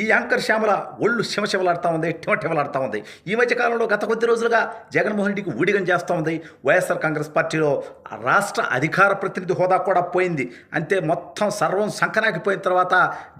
ఈ యాంకర్ శ్యామల ఒళ్ళు శివశివలాడుతూ ఉంది టిమటిమలాడుతూ ఉంది. ఈ మధ్య కాలంలో గత కొద్ది రోజులుగా జగన్మోహన్ రెడ్డికి ఊడిగం చేస్తూ ఉంది. వైఎస్ఆర్ కాంగ్రెస్ పార్టీలో రాష్ట్ర అధికార ప్రతినిధి హోదా కూడా పోయింది. అంతే మొత్తం సర్వం సంకనాకిపోయిన తర్వాత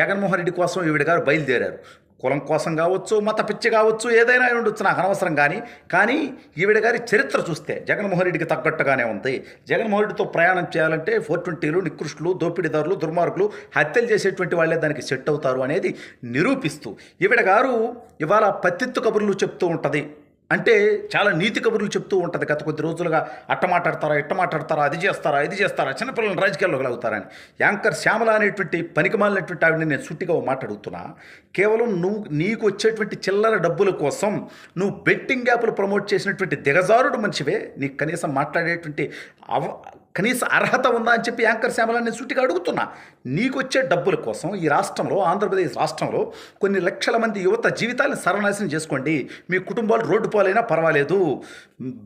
జగన్మోహన్ రెడ్డి కోసం ఈవిడ గారు బయలుదేరారు. కులం కోసం కావచ్చు మత పిచ్చి కావచ్చు ఏదైనా ఉండొచ్చు నాకు అనవసరం కానీ కానీ ఈవిడ గారి చరిత్ర చూస్తే జగన్మోహన్ రెడ్డికి తగ్గట్టుగానే ఉంది. జగన్మోహన్ రెడ్డితో ప్రయాణం చేయాలంటే ఫోర్ ట్వంటీలు నికృష్టులు దోపిడీదారులు దుర్మార్గులు హత్యలు చేసేటువంటి వాళ్ళే దానికి సెట్ అవుతారు అనేది నిరూపిస్తూ ఈవిడ గారు ఇవాళ పత్తిత్తు కబుర్లు చెప్తూ ఉంటుంది. అంటే చాలా నీతి కబుర్లు చెప్తూ ఉంటుంది గత కొద్ది రోజులుగా అట్ట మాట్లాడతారా ఇట్ట మాట్లాడతారా అది చేస్తారా ఇది చేస్తారా చిన్నపిల్లలు రాజకీయాల్లో కలుగుతారని యాంకర్ శ్యామల అనేటువంటి పనికిమాలినటువంటి ఆవిడని నేను సుట్టిగా ఓ కేవలం నువ్వు నీకు వచ్చేటువంటి చిల్లర డబ్బుల కోసం నువ్వు బెట్టింగ్ యాప్లు ప్రమోట్ చేసినటువంటి దిగజారుడు మనిషివే. నీకు కనీసం మాట్లాడేటువంటి అవ కనీస అర్హత ఉందా అని చెప్పి యాంకర్ శ్యామల నేను సుట్టిగా అడుగుతున్నా. నీకు వచ్చే డబ్బుల కోసం ఈ రాష్ట్రంలో ఆంధ్రప్రదేశ్ రాష్ట్రంలో కొన్ని లక్షల మంది యువత జీవితాలను సర్వనాశనం చేసుకోండి. మీ కుటుంబాలు రోడ్డు పోలైనా పర్వాలేదు.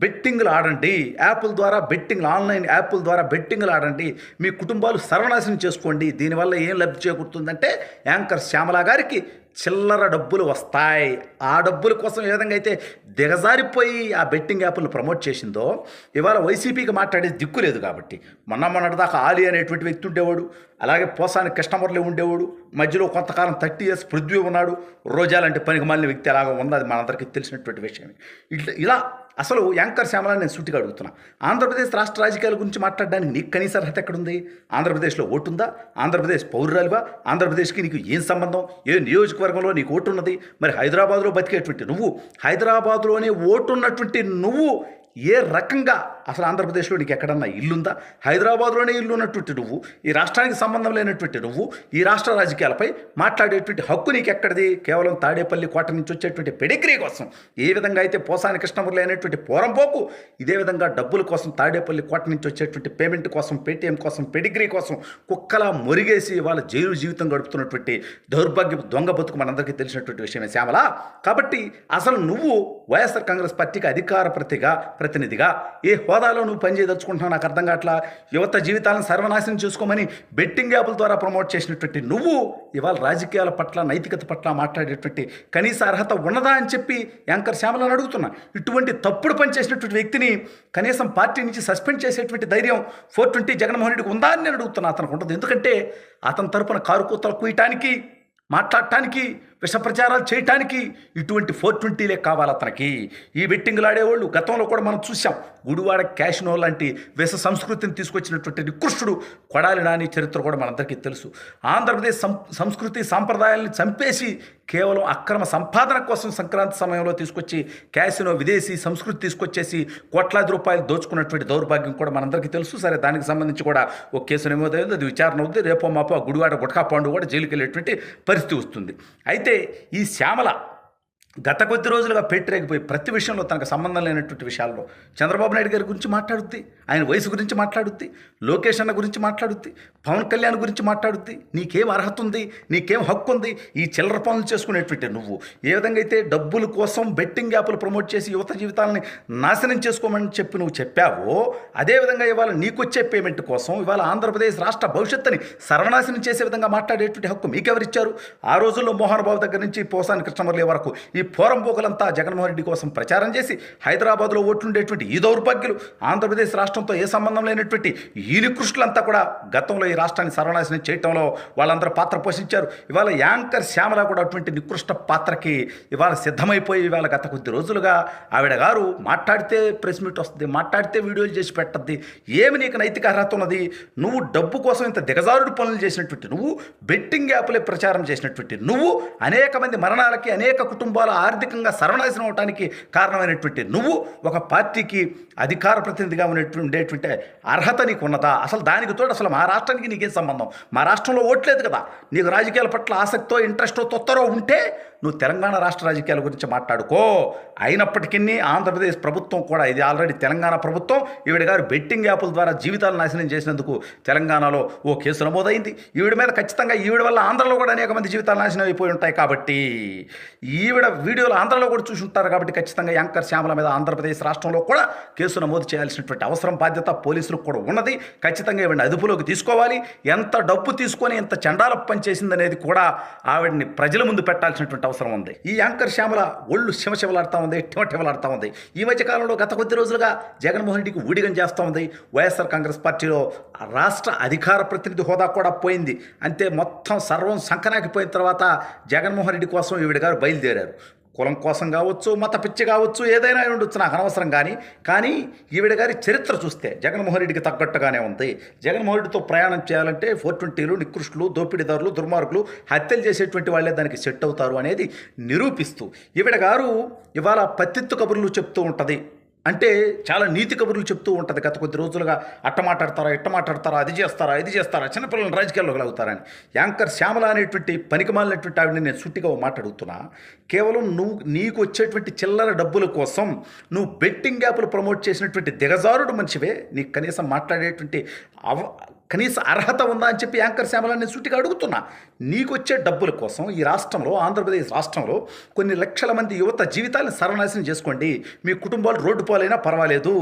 బెట్టింగ్లు ఆడండి. యాప్ల ద్వారా బెట్టింగ్లు ఆన్లైన్ యాప్ల ద్వారా బెట్టింగ్లు ఆడండి. మీ కుటుంబాలు సర్వనాశనం చేసుకోండి. దీనివల్ల ఏం లబ్ధి చేకూరుతుందంటే యాంకర్ శ్యామల గారికి చిల్లర డబ్బులు వస్తాయి. ఆ డబ్బుల కోసం ఏ విధంగా అయితే దిగజారిపోయి ఆ బెట్టింగ్ యాప్లను ప్రమోట్ చేసిందో ఇవాళ వైసీపీకి మాట్లాడేది దిక్కు లేదు కాబట్టి. మొన్న మొన్నటిదాకా ఆలి అనేటువంటి వ్యక్తి ఉండేవాడు. అలాగే పోసాని కస్టమర్లే ఉండేవాడు. మధ్యలో కొంతకాలం థర్టీ ఇయర్స్ పృథ్వీ ఉన్నాడు. రోజా లాంటి పనికి మాలిన వ్యక్తి ఎలాగ ఉంది అది మనందరికీ తెలిసినటువంటి విషయం ఇట్లా ఇలా అసలు యాంకర్ శ్యామలని నేను సూటిగా అడుగుతున్నా. ఆంధ్రప్రదేశ్ రాష్ట్ర రాజకీయాల గురించి మాట్లాడడానికి నీకు కనీస అర్హత ఎక్కడుంది? ఆంధ్రప్రదేశ్లో ఓటుందా ఆంధ్రప్రదేశ్ పౌరురాలివా? ఆంధ్రప్రదేశ్కి నీకు ఏం సంబంధం? ఏ నియోజకవర్గంలో నీకు ఓటు ఉన్నది? మరి హైదరాబాద్లో బతికేటువంటి నువ్వు హైదరాబాద్లోనే ఓటున్నటువంటి నువ్వు ఏ రకంగా అసలు ఆంధ్రప్రదేశ్లో నీకు ఎక్కడన్నా ఇల్లుందా? హైదరాబాద్లోనే ఇల్లు ఉన్నటువంటి నువ్వు ఈ రాష్ట్రానికి సంబంధం లేనటువంటి నువ్వు ఈ రాష్ట్ర రాజకీయాలపై మాట్లాడేటువంటి హక్కు నీకు ఎక్కడిది? కేవలం తాడేపల్లి కోట నుంచి వచ్చేటువంటి పెడిగ్రీ కోసం ఏ విధంగా అయితే పోసాని కృష్ణమురళి అనేటువంటి పోరంపోకు ఇదే విధంగా డబ్బుల కోసం తాడేపల్లి కోట నుంచి వచ్చేటువంటి పేమెంట్ కోసం పేటీఎం కోసం పెడిగ్రీ కోసం కుక్కలా మొరిగేసి వాళ్ళ జైలు జీవితం గడుపుతున్నటువంటి దౌర్భాగ్య దొంగ బతుకు మనందరికీ తెలిసినటువంటి విషయమే శ్యామల. కాబట్టి అసలు నువ్వు వైఎస్ఆర్ కాంగ్రెస్ పార్టీకి అధికార ప్రతిగా ప్రతినిధిగా ఏ హోదాలో నువ్వు పనిచేయదలుచుకుంటున్నావు నాకు అర్థం కావట్లా? యువత జీవితాలను సర్వనాశనం చేసుకోమని బెట్టింగ్ యాప్ల ద్వారా ప్రమోట్ చేసినటువంటి నువ్వు ఇవాళ రాజకీయాల పట్ల నైతికత పట్ల మాట్లాడేటువంటి కనీస అర్హత ఉన్నదా అని చెప్పి యాంకర్ శ్యామలను అడుగుతున్నా. ఇటువంటి తప్పుడు పని చేసినటువంటి వ్యక్తిని కనీసం పార్టీ నుంచి సస్పెండ్ చేసేటువంటి ధైర్యం ఫోర్ ట్వంటీ జగన్మోహన్ రెడ్డికి ఉందా అని నేను అడుగుతున్నా. అతనికి ఉంటుంది ఎందుకంటే అతని తరపున కారు కూతలు కూయటానికి మాట్లాడటానికి విష ప్రచారాలు చేయటానికి ఇటువంటి ఫోర్ ట్వంటీలే కావాలి అతనికి ఈ బెట్టింగ్లు ఆడేవాళ్ళు గతంలో కూడా మనం చూసాం గుడివాడ క్యాషినో లాంటి విష సంస్కృతిని తీసుకొచ్చినటువంటి నికృష్టుడు కొడాలి నాని చరిత్ర కూడా మనందరికీ తెలుసు. ఆంధ్రప్రదేశ్ సం సంస్కృతి సాంప్రదాయాలను చంపేసి కేవలం అక్రమ సంపాదన కోసం సంక్రాంతి సమయంలో తీసుకొచ్చి క్యాసినో విదేశీ సంస్కృతి తీసుకొచ్చేసి కోట్లాది రూపాయలు దోచుకున్నటువంటి దౌర్భాగ్యం కూడా మనందరికీ తెలుసు. సరే దానికి సంబంధించి కూడా ఒక కేసు నమోదైంది. అది విచారణ అవుతుంది రేపో మాపో ఆ గుడివాడ గుట్కా పాండు కూడా జైలుకి వెళ్ళేటువంటి పరిస్థితి వస్తుంది. అయితే ఈ శ్యామల గత కొద్ది రోజులుగా పెట్టిరేగిపోయి ప్రతి విషయంలో తనకు సంబంధం లేనటువంటి విషయాల్లో చంద్రబాబు నాయుడు గారి గురించి మాట్లాడుద్ది ఆయన వయసు గురించి మాట్లాడుద్ది లోకేష్ అన్న గురించి మాట్లాడుద్ది పవన్ కళ్యాణ్ గురించి మాట్లాడుద్ది నీకేం అర్హత ఉంది నీకేం హక్కు ఉంది ఈ చిల్లర పనులు చేసుకునేటువంటి నువ్వు. ఏ విధంగా అయితే డబ్బుల కోసం బెట్టింగ్ యాప్లు ప్రమోట్ చేసి యువత జీవితాలని నాశనం చేసుకోమని చెప్పి నువ్వు చెప్పావో అదేవిధంగా ఇవాళ నీకొచ్చే పేమెంట్ కోసం ఇవాళ ఆంధ్రప్రదేశ్ రాష్ట్ర భవిష్యత్తుని సర్వనాశనం చేసే విధంగా మాట్లాడేటువంటి హక్కు మీకెవరిచ్చారు? ఆ రోజుల్లో మోహన్ బాబు దగ్గర నుంచి పోసాని కృష్ణమర్లే వరకు ఈ పోరంపోకలంతా జగన్మోహన్ రెడ్డి కోసం ప్రచారం చేసి హైదరాబాద్లో ఓట్లుండేటువంటి ఈ దౌర్భాగ్యులు ఆంధ్రప్రదేశ్ రాష్ట్రంతో ఏ సంబంధం లేనటువంటి ఈ నికృష్టులంతా కూడా గతంలో ఈ రాష్ట్రాన్ని సర్వనాశనం చేయటంలో వాళ్ళందరూ పాత్ర పోషించారు. ఇవాళ యాంకర్ శ్యామల కూడా అటువంటి నికృష్ట పాత్రకి ఇవాళ సిద్ధమైపోయి ఇవాళ గత కొద్ది రోజులుగా ఆవిడ గారు మాట్లాడితే ప్రెస్ మీట్ వస్తుంది మాట్లాడితే వీడియోలు చేసి పెట్టద్ది ఏమి నీకు నైతిక అర్హత ఉన్నది? నువ్వు డబ్బు కోసం ఇంత దిగజారుడు పనులు చేసినటువంటి నువ్వు బెట్టింగ్ యాప్లే ప్రచారం చేసినటువంటి నువ్వు అనేక మంది మరణాలకి అనేక కుటుంబాలు ఆర్థికంగా సర్వనాశనం అవడానికి కారణమైనటువంటి నువ్వు ఒక పార్టీకి అధికార ప్రతినిధిగా ఉన్నటువంటి ఉండేటువంటి అర్హత నీకు ఉన్నదా అసలు దానికి తోడు అసలు మా రాష్ట్రానికి నీకేం సంబంధం? మా రాష్ట్రంలో ఓట్లేదు కదా. నీకు రాజకీయాల పట్ల ఆసక్తో ఇంట్రెస్టో తొత్తరో ఉంటే నువ్వు తెలంగాణ రాష్ట్ర రాజకీయాల గురించి మాట్లాడుకో. అయినప్పటికీ ఆంధ్రప్రదేశ్ ప్రభుత్వం కూడా ఇది ఆల్రెడీ తెలంగాణ ప్రభుత్వం. ఈవిడ గారు బెట్టింగ్ యాప్ల ద్వారా జీవితాలు నాశనం చేసినందుకు తెలంగాణలో ఓ కేసు నమోదైంది. ఈవిడ మీద ఖచ్చితంగా ఈవిడ వల్ల ఆంధ్రలో కూడా అనేక మంది జీవితాలు నాశనం అయిపోయి ఉంటాయి కాబట్టి ఈవిడ వీడియోలు ఆంధ్రలో కూడా చూసి ఉంటారు కాబట్టి ఖచ్చితంగా యాంకర్ శ్యామల మీద ఆంధ్రప్రదేశ్ రాష్ట్రంలో కూడా కేసు నమోదు చేయాల్సినటువంటి అవసరం బాధ్యత పోలీసులకు కూడా ఉన్నది. ఖచ్చితంగా ఈవిడ అదుపులోకి తీసుకోవాలి. ఎంత డబ్బు తీసుకొని ఎంత చండాల పని చేసిందనేది కూడా ఆవిడని ప్రజల ముందు పెట్టాల్సినటువంటి అవసరం ఉంది. ఈ యాంకర్ శ్యామల ఒళ్ళు శివశివలాడుతూ ఉంది టిమటిమలాడుతూ ఉంది. ఈ మధ్య కాలంలో గత కొద్ది రోజులుగా జగన్మోహన్ రెడ్డికి ఊడిగం చేస్తూ ఉంది. వైఎస్ఆర్ కాంగ్రెస్ పార్టీలో రాష్ట్ర అధికార ప్రతినిధి హోదా కూడా పోయింది. అంతే మొత్తం సర్వం సంకనాకిపోయిన తర్వాత జగన్మోహన్ రెడ్డి కోసం ఈవిడ గారు బయలుదేరారు. కులం కోసం కావచ్చు మత పిచ్చి కావచ్చు ఏదైనా ఉండొచ్చు నాకు అనవసరం కానీ కానీ ఈవిడ గారి చరిత్ర చూస్తే జగన్మోహన్ రెడ్డికి తగ్గట్టుగానే ఉంది. జగన్మోహన్ రెడ్డితో ప్రయాణం చేయాలంటే ఫోర్ ట్వంటీలు నికృష్టులు దోపిడీదారులు దుర్మార్గులు హత్యలు చేసేటువంటి వాళ్ళే దానికి సెట్ అవుతారు అనేది నిరూపిస్తూ ఈవిడ గారు ఇవాళ పత్తిత్తు కబుర్లు చెప్తూ ఉంటుంది. అంటే చాలా నీతి కబుర్లు చెప్తూ ఉంటుంది గత కొద్ది రోజులుగా అట్ట మాట్లాడతారా ఇట్ట మాట్లాడతారా అది చేస్తారా ఇది చేస్తారా చిన్నపిల్లలు రాజకీయాల్లో కలుగుతారని యాంకర్ శ్యామల అనేటువంటి పనికిమాలినటువంటి ఆవిడని నేను సుట్టిగా ఓ కేవలం నువ్వు నీకు వచ్చేటువంటి చిల్లర డబ్బుల కోసం నువ్వు బెట్టింగ్ యాప్లు ప్రమోట్ చేసినటువంటి దిగజారుడు మనిషివే. నీకు కనీసం మాట్లాడేటువంటి అవ కనీస అర్హత ఉందా అని చెప్పి యాంకర్ శ్యామలని నేను సుట్టిగా అడుగుతున్నా. నీకు వచ్చే డబ్బుల కోసం ఈ రాష్ట్రంలో ఆంధ్రప్రదేశ్ రాష్ట్రంలో కొన్ని లక్షల మంది యువత జీవితాలను సర్వనాశనం చేసుకోండి. మీ కుటుంబాలు రోడ్డు పోలైనా పర్వాలేదు.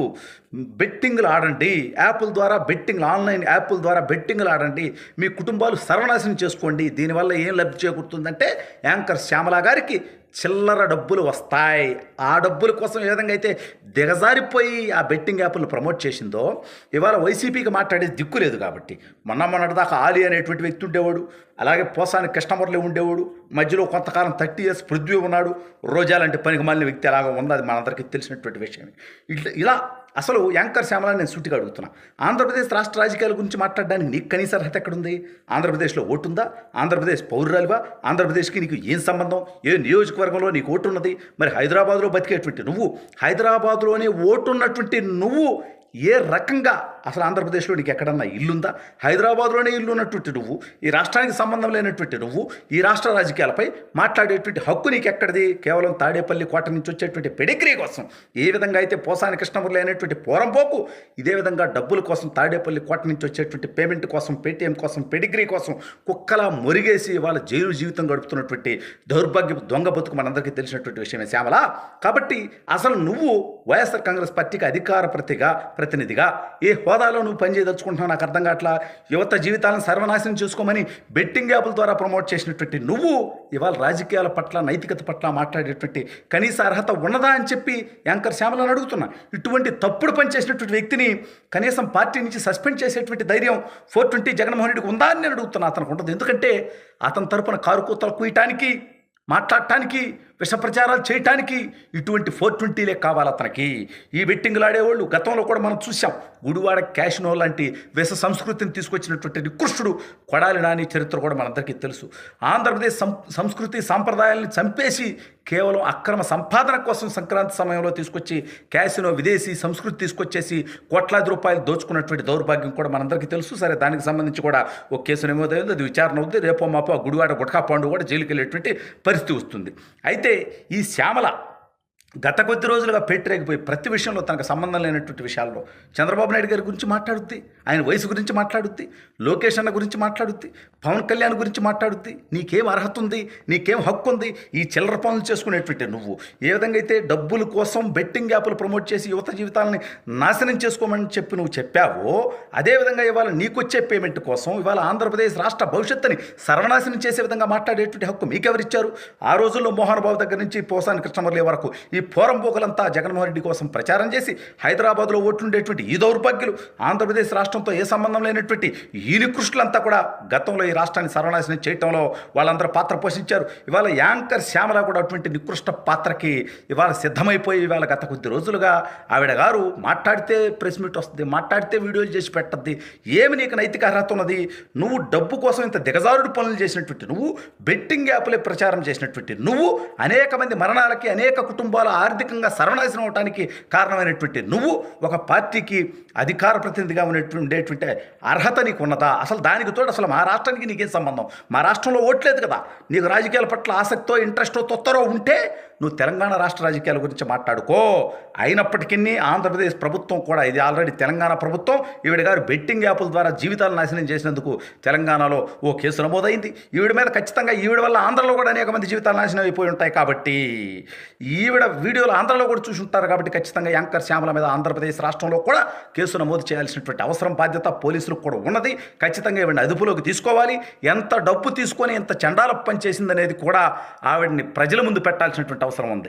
బెట్టింగ్లు ఆడండి. యాప్ల ద్వారా బెట్టింగ్లు ఆన్లైన్ యాప్ల ద్వారా బెట్టింగ్లు ఆడండి. మీ కుటుంబాలు సర్వనాశనం చేసుకోండి. దీనివల్ల ఏం లబ్ధి చేకూరుతుందంటే యాంకర్ శ్యామల గారికి చిల్లర డబ్బులు వస్తాయి. ఆ డబ్బుల కోసం ఏ విధంగా అయితే దిగజారిపోయి ఆ బెట్టింగ్ యాప్లను ప్రమోట్ చేసిందో ఇవాళ వైసీపీకి మాట్లాడేది దిక్కు లేదు కాబట్టి. మొన్న మొన్నటిదాకా ఆలి అనేటువంటి వ్యక్తి ఉండేవాడు. అలాగే పోసాని కృష్ణమురళి ఉండేవాడు. మధ్యలో కొంతకాలం థర్టీ ఇయర్స్ పృథ్వీ ఉన్నాడు. రోజా లాంటి పనికి మాలిన వ్యక్తి ఎలాగో ఉంది అది మనందరికీ తెలిసినటువంటి విషయం. ఇట్లా ఇలా అసలు యాంకర్ శ్యామలని నేను సూటిగా అడుగుతున్నా. ఆంధ్రప్రదేశ్ రాష్ట్ర రాజకీయాల గురించి మాట్లాడడానికి నీకు కనీస అర్హత ఎక్కడుంది? ఆంధ్రప్రదేశ్లో ఓటుందా ఆంధ్రప్రదేశ్ పౌరురాలివా? ఆంధ్రప్రదేశ్కి నీకు ఏం సంబంధం? ఏ నియోజకవర్గంలో నీకు ఓటు ఉన్నది? మరి హైదరాబాద్లో బతికేటువంటి నువ్వు హైదరాబాద్లోనే ఓటు ఉన్నటువంటి నువ్వు ఏ రకంగా అసలు ఆంధ్రప్రదేశ్లో నీకు ఎక్కడన్నా ఇల్లుందా? హైదరాబాద్లోనే ఇల్లు ఉన్నటువంటి నువ్వు ఈ రాష్ట్రానికి సంబంధం లేనటువంటి నువ్వు ఈ రాష్ట్ర రాజకీయాలపై మాట్లాడేటువంటి హక్కు నీకు ఎక్కడిది కేవలం తాడేపల్లి కోట నుంచి వచ్చేటువంటి పెడిగ్రీ కోసం ఏ విధంగా అయితే పోసాని కృష్ణమురళి అనేటువంటి పోరంపోకు ఇదే విధంగా డబ్బుల కోసం తాడేపల్లి కోట నుంచి వచ్చేటువంటి పేమెంట్ కోసం పేటీఎం కోసం పెడిగ్రీ కోసం కుక్కలా మురిగేసి వాళ్ళ జైలు జీవితం గడుపుతున్నటువంటి దౌర్భాగ్య దొంగ బతుకు మనందరికీ తెలిసినటువంటి విషయమే శ్యామల. కాబట్టి అసలు నువ్వు వైఎస్ఆర్ కాంగ్రెస్ పార్టీకి అధికార ప్రతిగా ప్రతినిధిగా ఏ హోదాలో నువ్వు పనిచేయదలుచుకుంటున్నావు నాకు అర్థం కావట్లా? యువత జీవితాలను సర్వనాశనం చేసుకోమని బెట్టింగ్ యాప్ల ద్వారా ప్రమోట్ చేసినటువంటి నువ్వు ఇవాళ రాజకీయాల పట్ల నైతికత పట్ల మాట్లాడేటువంటి కనీస అర్హత ఉన్నదా అని చెప్పి యాంకర్ శ్యామలను అడుగుతున్నా. ఇటువంటి తప్పుడు పని చేసినటువంటి వ్యక్తిని కనీసం పార్టీ నుంచి సస్పెండ్ చేసేటువంటి ధైర్యం ఫోర్ ట్వంటీ జగన్మోహన్ రెడ్డికి ఉందా అని నేను అడుగుతున్నా. అతనికి ఉండదు. ఎందుకంటే అతని తరపున కారు కూతలు కూయటానికి మాట్లాడటానికి విష ప్రచారాలు చేయటానికి ఇటువంటి ఫోర్ ట్వంటీలే కావాలి అతనికి. ఈ బెట్టింగ్లు ఆడేవాళ్ళు గతంలో కూడా మనం చూసాం గుడివాడ క్యాషినో లాంటి విష సంస్కృతిని తీసుకొచ్చినటువంటి నికృష్టుడు కొడాలి నాని చరిత్ర కూడా మనందరికీ తెలుసు. ఆంధ్రప్రదేశ్ సం సంస్కృతి సాంప్రదాయాలను చంపేసి కేవలం అక్రమ సంపాదన కోసం సంక్రాంతి సమయంలో తీసుకొచ్చి క్యాసినో విదేశీ సంస్కృతి తీసుకొచ్చేసి కోట్లాది రూపాయలు దోచుకున్నటువంటి దౌర్భాగ్యం కూడా మనందరికీ తెలుసు. సరే దానికి సంబంధించి కూడా ఒక కేసు నమోదైంది. అది విచారణ అవుతుంది రేపో మాపో గుడివాడ గుట్కా పాండు కూడా జైలుకి వెళ్ళేటువంటి పరిస్థితి వస్తుంది. అయితే ఈ శ్యామల గత కొద్ది రోజులుగా పెట్టిరేగిపోయి ప్రతి విషయంలో తనకు సంబంధం లేనటువంటి విషయాల్లో చంద్రబాబు నాయుడు గారి గురించి మాట్లాడుద్ది ఆయన వయసు గురించి మాట్లాడుద్ది లోకేష్ అన్న గురించి మాట్లాడుద్ది పవన్ కళ్యాణ్ గురించి మాట్లాడుద్ది నీకేం అర్హత ఉంది నీకేం హక్కు ఉంది ఈ చిల్లర పనులు చేసుకునేటువంటి నువ్వు. ఏ విధంగా అయితే డబ్బుల కోసం బెట్టింగ్ యాప్లు ప్రమోట్ చేసి యువత జీవితాలని నాశనం చేసుకోమని చెప్పి నువ్వు చెప్పావో అదేవిధంగా ఇవాళ నీకొచ్చే పేమెంట్ కోసం ఇవాళ ఆంధ్రప్రదేశ్ రాష్ట్ర భవిష్యత్తుని సర్వనాశనం చేసే విధంగా మాట్లాడేటువంటి హక్కు మీకెవరిచ్చారు? ఆ రోజుల్లో మోహన్ బాబు దగ్గర నుంచి పోసాని కృష్ణమర్లే వరకు ఈ పోరంపోకలంతా జగన్మోహన్ రెడ్డి కోసం ప్రచారం చేసి హైదరాబాద్లో ఓట్లుండేటువంటి ఈ దౌర్భాగ్యులు ఆంధ్రప్రదేశ్ రాష్ట్రంతో ఏ సంబంధం లేనటువంటి ఈ నికృష్టులంతా కూడా గతంలో ఈ రాష్ట్రాన్ని సర్వనాశనం చేయటంలో వాళ్ళందరూ పాత్ర పోషించారు. ఇవాళ యాంకర్ శ్యామల కూడా అటువంటి నికృష్ట పాత్రకి ఇవాళ సిద్ధమైపోయి ఇవాళ గత కొద్ది రోజులుగా ఆవిడ గారు మాట్లాడితే ప్రెస్ మీట్ వస్తుంది మాట్లాడితే వీడియోలు చేసి పెట్టద్ది ఏమి నీకు నైతిక అర్హత ఉన్నది? నువ్వు డబ్బు కోసం ఇంత దిగజారుడు పనులు చేసినటువంటి నువ్వు బెట్టింగ్ యాప్లే ప్రచారం చేసినటువంటి నువ్వు అనేక మంది మరణాలకి అనేక కుటుంబాలు ఆర్థికంగా సర్వనాశనం అవడానికి కారణమైనటువంటి నువ్వు ఒక పార్టీకి అధికార ప్రతినిధిగా ఉన్నటువంటి ఉండేటువంటి అర్హత నీకు ఉన్నదా అసలు దానికి తోడు అసలు మా రాష్ట్రానికి నీకేం సంబంధం? మా రాష్ట్రంలో ఓట్లేదు కదా. నీకు రాజకీయాల పట్ల ఆసక్తో ఇంట్రెస్టో తొత్తరో ఉంటే నువ్వు తెలంగాణ రాష్ట్ర రాజకీయాల గురించి మాట్లాడుకో. అయినప్పటికీ ఆంధ్రప్రదేశ్ ప్రభుత్వం కూడా ఇది ఆల్రెడీ తెలంగాణ ప్రభుత్వం. ఈవిడ గారు బెట్టింగ్ యాప్ల ద్వారా జీవితాలు నాశనం చేసినందుకు తెలంగాణలో ఓ కేసు నమోదైంది. ఈవిడ మీద ఖచ్చితంగా ఈవిడ వల్ల ఆంధ్రలో కూడా అనేక మంది జీవితాలు నాశనం అయిపోయి ఉంటాయి కాబట్టి ఈవిడ వీడియోలు ఆంధ్రలో కూడా చూసి ఉంటారు కాబట్టి ఖచ్చితంగా యాంకర్ శ్యామల మీద ఆంధ్రప్రదేశ్ రాష్ట్రంలో కూడా కేసు నమోదు చేయాల్సినటువంటి అవసరం బాధ్యత పోలీసులకు కూడా ఉన్నది. ఖచ్చితంగా ఈవిడ అదుపులోకి తీసుకోవాలి. ఎంత డబ్బు తీసుకొని ఎంత చండాల పని చేసిందనేది కూడా ఆవిడని ప్రజల ముందు పెట్టాల్సినటువంటి అవసరం ఉంది